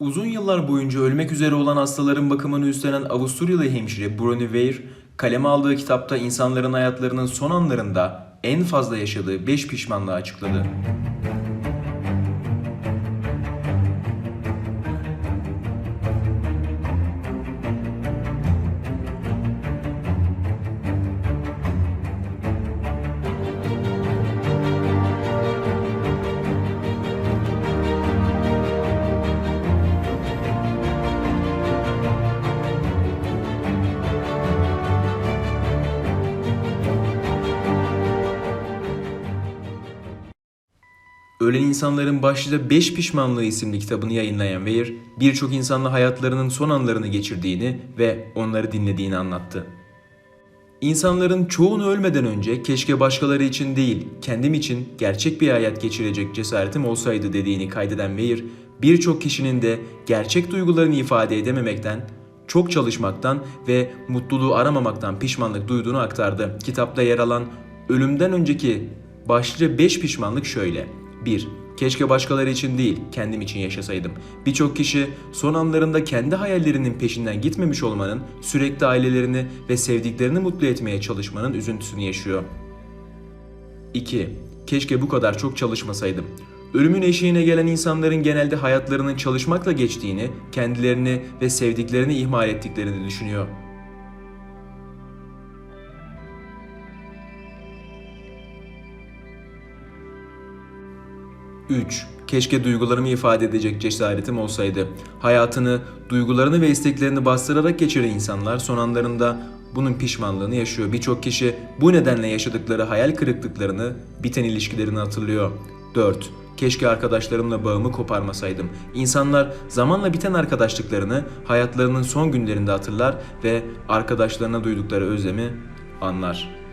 Uzun yıllar boyunca ölmek üzere olan hastaların bakımını üstlenen Avusturyalı hemşire Bruni Weir, kaleme aldığı kitapta insanların hayatlarının son anlarında en fazla yaşadığı 5 pişmanlığı açıkladı. Ölen İnsanların Başlıca 5 Pişmanlığı isimli kitabını yayınlayan Weir, birçok insanla hayatlarının son anlarını geçirdiğini ve onları dinlediğini anlattı. İnsanların çoğunu ölmeden önce keşke başkaları için değil, kendim için gerçek bir hayat geçirecek cesaretim olsaydı dediğini kaydeden Weir, birçok kişinin de gerçek duygularını ifade edememekten, çok çalışmaktan ve mutluluğu aramamaktan pişmanlık duyduğunu aktardı. Kitapta yer alan ölümden önceki başlıca 5 pişmanlık şöyle. 1. Keşke başkaları için değil, kendim için yaşasaydım. Birçok kişi son anlarında kendi hayallerinin peşinden gitmemiş olmanın, sürekli ailelerini ve sevdiklerini mutlu etmeye çalışmanın üzüntüsünü yaşıyor. 2. Keşke bu kadar çok çalışmasaydım. Ölümün eşiğine gelen insanların genelde hayatlarının çalışmakla geçtiğini, kendilerini ve sevdiklerini ihmal ettiklerini düşünüyor. 3. Keşke duygularımı ifade edecek cesaretim olsaydı. Hayatını, duygularını ve isteklerini bastırarak geçiren insanlar son anlarında bunun pişmanlığını yaşıyor. Birçok kişi bu nedenle yaşadıkları hayal kırıklıklarını, biten ilişkilerini hatırlıyor. 4. Keşke arkadaşlarımla bağımı koparmasaydım. İnsanlar zamanla biten arkadaşlıklarını hayatlarının son günlerinde hatırlar ve arkadaşlarına duydukları özlemi anlar.